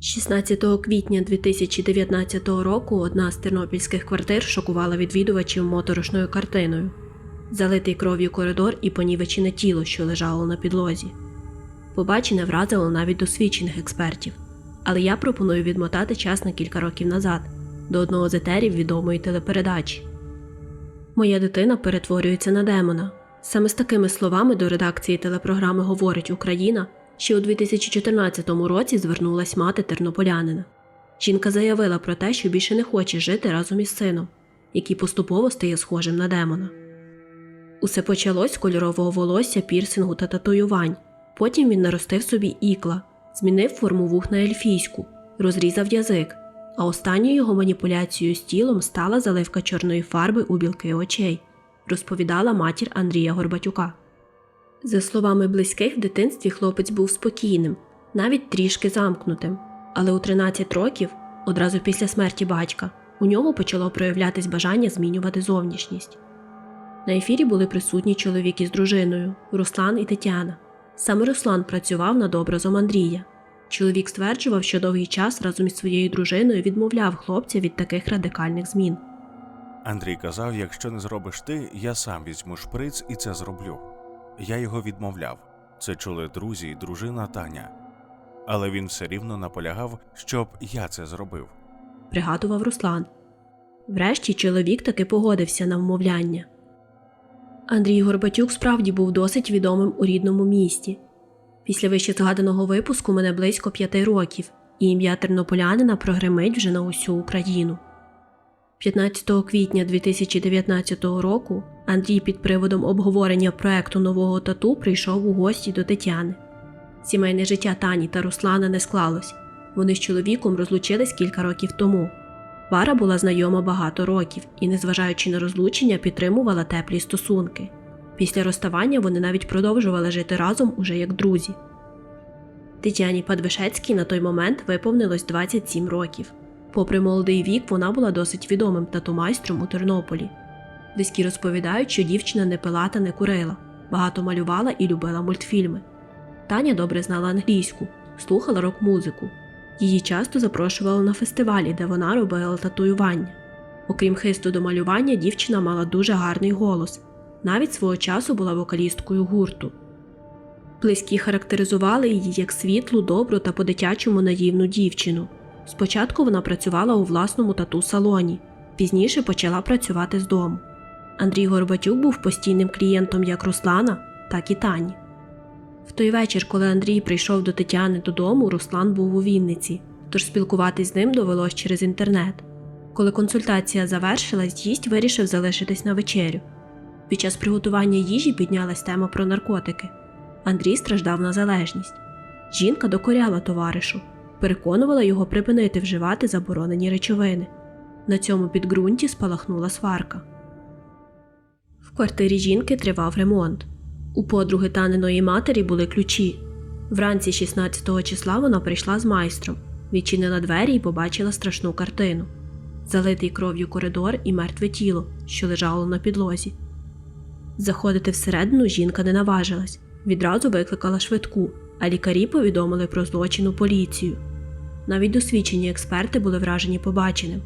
16 квітня 2019 року одна з тернопільських квартир шокувала відвідувачів моторошною картиною залитий кров'ю коридор і понівечене тіло, що лежало на підлозі. Побачене вразило навіть досвідчених експертів, але я пропоную відмотати час на кілька років назад до одного з етерів відомої телепередачі. Моя дитина перетворюється на демона. Саме з такими словами до редакції телепрограми Говорить Україна ще у 2014 році звернулась мати тернополянина. Жінка заявила про те, що більше не хоче жити разом із сином, який поступово стає схожим на демона. Усе почалось з кольорового волосся, пірсингу та татуювань. Потім він наростив собі ікла, змінив форму вух на ельфійську, розрізав язик, а останньою його маніпуляцією з тілом стала заливка чорної фарби у білки очей, розповідала матір Андрія Горбатюка. За словами близьких, в дитинстві хлопець був спокійним, навіть трішки замкнутим, але у 13 років, одразу після смерті батька, у нього почало проявлятись бажання змінювати зовнішність. На ефірі були присутні чоловік із дружиною Руслан і Тетяна. Саме Руслан працював над образом Андрія. Чоловік стверджував, що довгий час разом із своєю дружиною відмовляв хлопця від таких радикальних змін. Андрій казав: якщо не зробиш ти, я сам візьму шприц і це зроблю. Я його відмовляв. Це чули друзі і дружина Таня. Але він все рівно наполягав, щоб я це зробив. пригадував Руслан. Врешті чоловік таки погодився на вмовляння. Андрій Горбатюк справді був досить відомим у рідному місті. Після вище згаданого випуску мене близько п'яти років, і ім'я тернополянина прогремить вже на усю Україну. 15 квітня 2019 року Андрій під приводом обговорення проекту нового тату прийшов у гості до Тетяни. Сімейне життя Тані та Руслана не склалось. Вони з чоловіком розлучились кілька років тому. Пара була знайома багато років і, незважаючи на розлучення, підтримувала теплі стосунки. Після розставання вони навіть продовжували жити разом уже як друзі. Тетяні Падвишецькій на той момент виповнилось 27 років. Попри молодий вік, вона була досить відомим тату-майстром у Тернополі. Близькі розповідають, що дівчина не пила та не курила, багато малювала і любила мультфільми. Таня добре знала англійську, слухала рок-музику. Її часто запрошували на фестивалі, де вона робила татуювання. Окрім хисту до малювання, дівчина мала дуже гарний голос, навіть свого часу була вокалісткою гурту. Близькі характеризували її як світлу, добру та по-дитячому наївну дівчину. Спочатку вона працювала у власному тату-салоні, пізніше почала працювати з дому. Андрій Горбатюк був постійним клієнтом як Руслана, так і Тані. В той вечір, коли Андрій прийшов до Тетяни додому, Руслан був у Вінниці, тож спілкуватись з ним довелось через інтернет. Коли консультація завершилась, гість вирішив залишитись на вечерю. Під час приготування їжі піднялась тема про наркотики. Андрій страждав на залежність. Жінка докоряла товаришу, переконувала його припинити вживати заборонені речовини. На цьому підґрунті спалахнула сварка. В квартирі жінки тривав ремонт. У подруги Таниної матері були ключі. Вранці 16 числа вона прийшла з майстром, відчинила двері і побачила страшну картину: залитий кров'ю коридор і мертве тіло, що лежало на підлозі. Заходити всередину жінка не наважилась, відразу викликала швидку, а лікарі повідомили про злочин у поліцію. Навіть досвідчені експерти були вражені побаченим.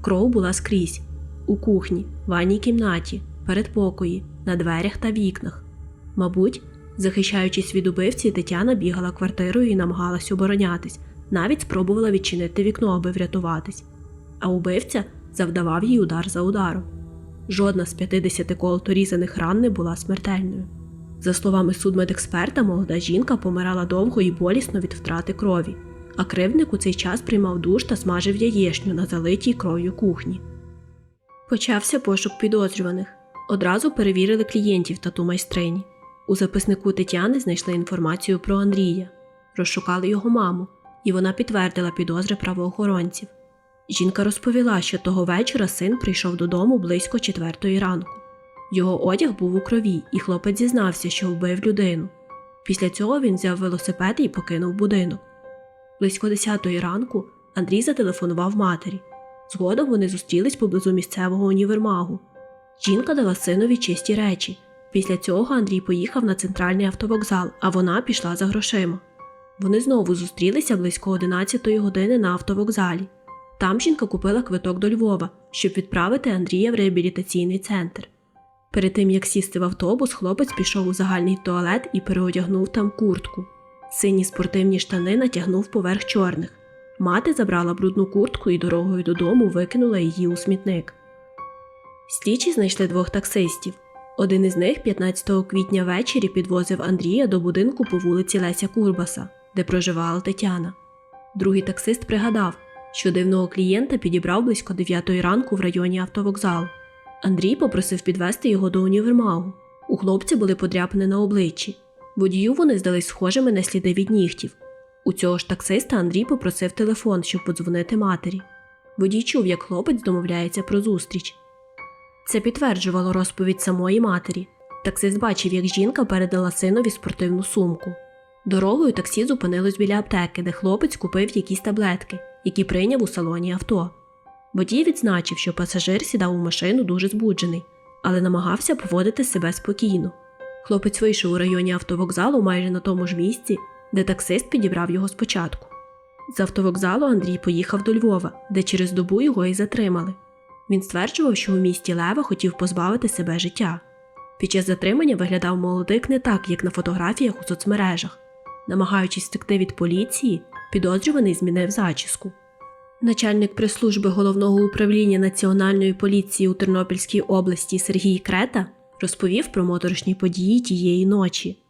Кров була скрізь у кухні, ванній кімнаті, передпокої, на дверях та вікнах. Мабуть, захищаючись від убивці, Тетяна бігала квартирою і намагалась оборонятись, навіть спробувала відчинити вікно, аби врятуватись. А убивця завдавав їй удар за ударом. Жодна з 50 колото різаних ран не була смертельною. За словами судмедексперта, молода жінка помирала довго і болісно від втрати крові, а кривдник у цей час приймав душ та смажив яєчню на залитій кров'ю кухні. Почався пошук підозрюваних. Одразу перевірили клієнтів тату майстрині. У записнику Тетяни знайшли інформацію про Андрія, розшукали його маму, і вона підтвердила підозри правоохоронців. Жінка розповіла, що того вечора син прийшов додому близько четвертої ранку. Його одяг був у крові, і хлопець зізнався, що вбив людину. Після цього він взяв велосипед і покинув будинок. Близько 10 ранку Андрій зателефонував матері. Згодом вони зустрілись поблизу місцевого універмагу. Жінка дала синові чисті речі. Після цього Андрій поїхав на центральний автовокзал, а вона пішла за грошима. Вони знову зустрілися близько 11 години на автовокзалі. Там жінка купила квиток до Львова, щоб відправити Андрія в реабілітаційний центр. Перед тим як сісти в автобус, хлопець пішов у загальний туалет і переодягнув там куртку. Сині спортивні штани натягнув поверх чорних. Мати забрала брудну куртку і дорогою додому викинула її у смітник. Слідчі знайшли двох таксистів. Один із них 15 квітня ввечері підвозив Андрія до будинку по вулиці Леся Курбаса, де проживала Тетяна. Другий таксист пригадав, що дивного клієнта підібрав близько 9 ранку в районі автовокзалу. Андрій попросив підвести його до універмагу. У хлопця були подряпини на обличчі. Водію вони здались схожими на сліди від нігтів. У цього ж таксиста Андрій попросив телефон, щоб подзвонити матері. Водій чув, як хлопець домовляється про зустріч. Це підтверджувало розповідь самої матері. Таксист бачив, як жінка передала синові спортивну сумку. Дорогою таксі зупинилось біля аптеки, де хлопець купив якісь таблетки, які прийняв у салоні авто. Водій відзначив, що пасажир сідав у машину дуже збуджений, але намагався поводити себе спокійно. Хлопець вийшов у районі автовокзалу майже на тому ж місці, де таксист підібрав його спочатку. З автовокзалу Андрій поїхав до Львова, де через добу його і затримали. Він стверджував, що у місті Лева хотів позбавити себе життя. Під час затримання виглядав молодик не так, як на фотографіях у соцмережах. Намагаючись втекти від поліції, підозрюваний змінив зачіску. Начальник прес-служби головного управління Національної поліції у Тернопільській області Сергій Крета розповів про моторошні події тієї ночі.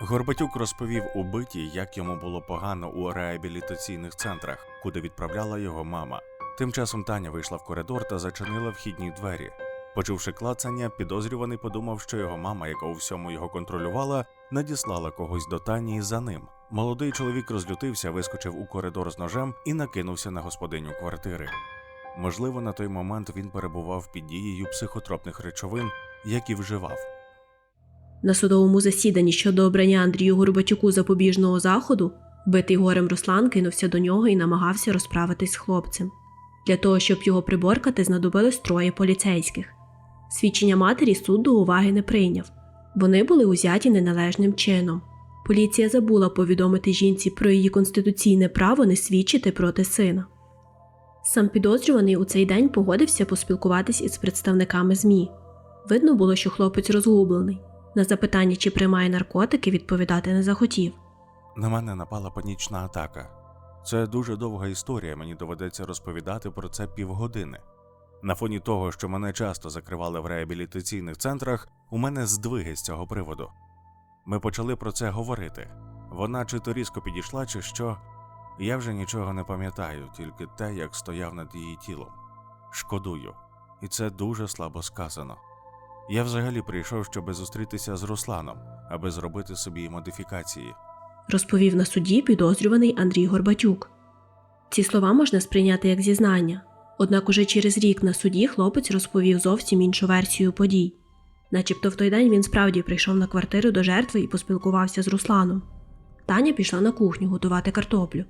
Горбатюк розповів убитій, як йому було погано у реабілітаційних центрах, куди відправляла його мама. Тим часом Таня вийшла в коридор та зачинила вхідні двері. Почувши клацання, підозрюваний подумав, що його мама, яка у всьому його контролювала, надіслала когось до Тані за ним. Молодий чоловік розлютився, вискочив у коридор з ножем і накинувся на господиню квартири. Можливо, на той момент він перебував під дією психотропних речовин, які вживав. На судовому засіданні щодо обрання Андрію Горбатюку запобіжного заходу, битий горем Руслан кинувся до нього і намагався розправитись з хлопцем. Для того, щоб його приборкати, знадобилось троє поліцейських. Свідчення матері суд до уваги не прийняв. Вони були узяті неналежним чином. Поліція забула повідомити жінці про її конституційне право не свідчити проти сина. Сам підозрюваний у цей день погодився поспілкуватись із представниками ЗМІ. Видно було, що хлопець розгублений. На запитання, чи приймає наркотики, відповідати не захотів. На мене напала панічна атака. Це дуже довга історія, мені доведеться розповідати про це півгодини. На фоні того, що мене часто закривали в реабілітаційних центрах, у мене здвиги з цього приводу. Ми почали про це говорити. Вона чи то різко підійшла, чи що. Я вже нічого не пам'ятаю, тільки те, як стояв над її тілом. Шкодую, і це дуже слабо сказано. Я взагалі прийшов, щоб зустрітися з Русланом, аби зробити собі модифікації. розповів на суді підозрюваний Андрій Горбатюк. Ці слова можна сприйняти як зізнання, однак уже через рік на суді хлопець розповів зовсім іншу версію подій. Начебто в той день він справді прийшов на квартиру до жертви і поспілкувався з Русланом. Таня пішла на кухню готувати картоплю.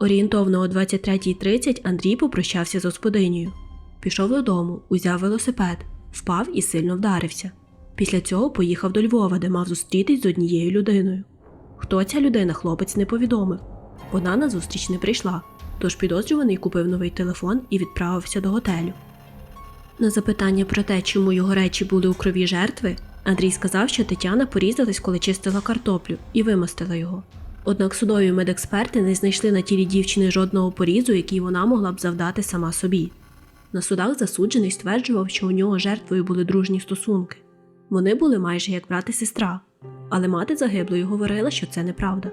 Орієнтовно о 23.30 Андрій попрощався з господинею. Пішов додому, узяв велосипед, впав і сильно вдарився. Після цього поїхав до Львова, де мав зустрітись з однією людиною. Хто ця людина, хлопець не повідомив. Вона на зустріч не прийшла, тож підозрюваний купив новий телефон і відправився до готелю. На запитання про те, чому його речі були у крові жертви, Андрій сказав, що Тетяна порізалась, коли чистила картоплю, і вимостила його. Однак судові медексперти не знайшли на тілі дівчини жодного порізу, який вона могла б завдати сама собі. На судах засуджений стверджував, що у нього жертвою були дружні стосунки. Вони були майже як брат і сестра, але мати загиблої говорила, що це неправда.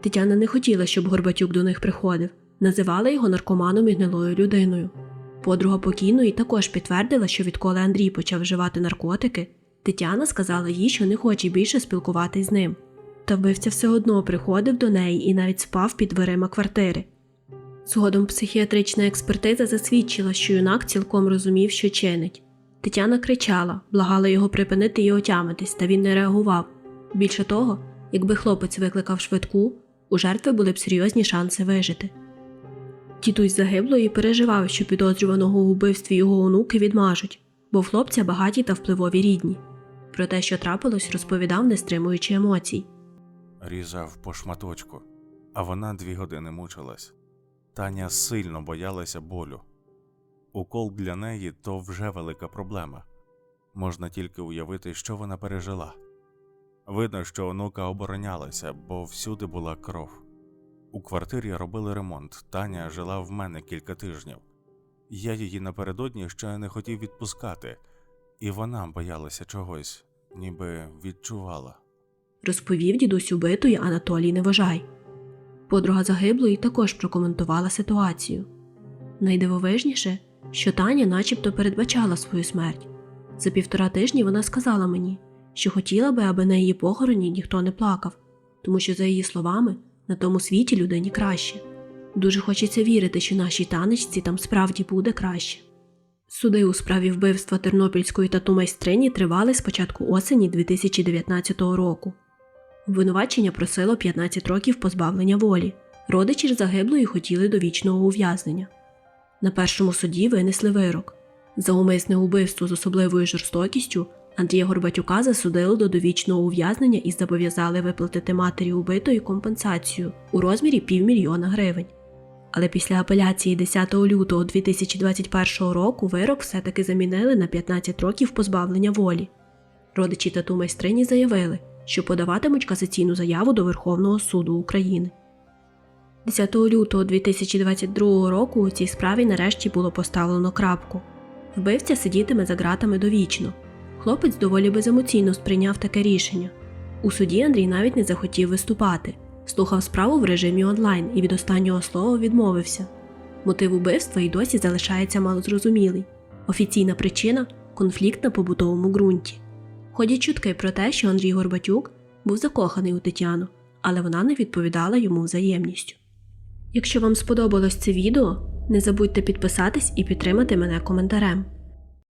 Тетяна не хотіла, щоб Горбатюк до них приходив, називала його наркоманом і гнилою людиною. Подруга покійної також підтвердила, що відколи Андрій почав вживати наркотики, Тетяна сказала їй, що не хоче більше спілкуватись з ним. Та вбивця все одно приходив до неї і навіть спав під дверима квартири. Згодом психіатрична експертиза засвідчила, що юнак цілком розумів, що чинить. Тетяна кричала, благала його припинити і отямитись, та він не реагував. Більше того, якби хлопець викликав швидку, у жертви були б серйозні шанси вижити. Тітусь загиблої переживав, що підозрюваного у вбивстві його онуки відмажуть, бо в хлопця багаті та впливові рідні. Про те, що трапилось, розповідав, не стримуючи емоцій. Різав по шматочку. а вона дві години мучилась. Таня сильно боялася болю. Укол для неї то вже велика проблема. Можна тільки уявити, що вона пережила. Видно, що онука оборонялася, бо всюди була кров. У квартирі робили ремонт. Таня жила в мене кілька тижнів. Я її напередодні ще не хотів відпускати, і вона боялася чогось, ніби відчувала. Розповів дідусь убитої Анатолій Невожай. Подруга загиблої також прокоментувала ситуацію. Найдивовижніше, що Таня начебто передбачала свою смерть. За півтора тижні вона сказала мені, що хотіла би, аби на її похороні ніхто не плакав, тому що, за її словами, на тому світі людині краще. Дуже хочеться вірити, що нашій танечці там справді буде краще. Суди у справі вбивства тернопільської тату-майстрині тривали з початку осені 2019 року. Обвинувачення просило 15 років позбавлення волі. Родичі ж загиблої хотіли довічного ув'язнення. На першому суді винесли вирок. За умисне убивство з особливою жорстокістю Андрія Горбатюка засудили до довічного ув'язнення і зобов'язали виплатити матері убитої компенсацію у розмірі півмільйона гривень. Але після апеляції 10 лютого 2021 року вирок все-таки замінили на 15 років позбавлення волі. Родичі тату майстрині заявили, що подаватимуть касаційну заяву до Верховного суду України. 10 лютого 2022 року у цій справі нарешті було поставлено крапку. Вбивця сидітиме за ґратами довічно. Хлопець доволі беземоційно сприйняв таке рішення. У суді Андрій навіть не захотів виступати, слухав справу в режимі онлайн і від останнього слова відмовився. Мотив убивства й досі залишається малозрозумілий. Офіційна причина конфлікт на побутовому ґрунті. Ходять чутки про те, що Андрій Горбатюк був закоханий у Тетяну, але вона не відповідала йому взаємністю. Якщо вам сподобалось це відео, не забудьте підписатись і підтримати мене коментарем.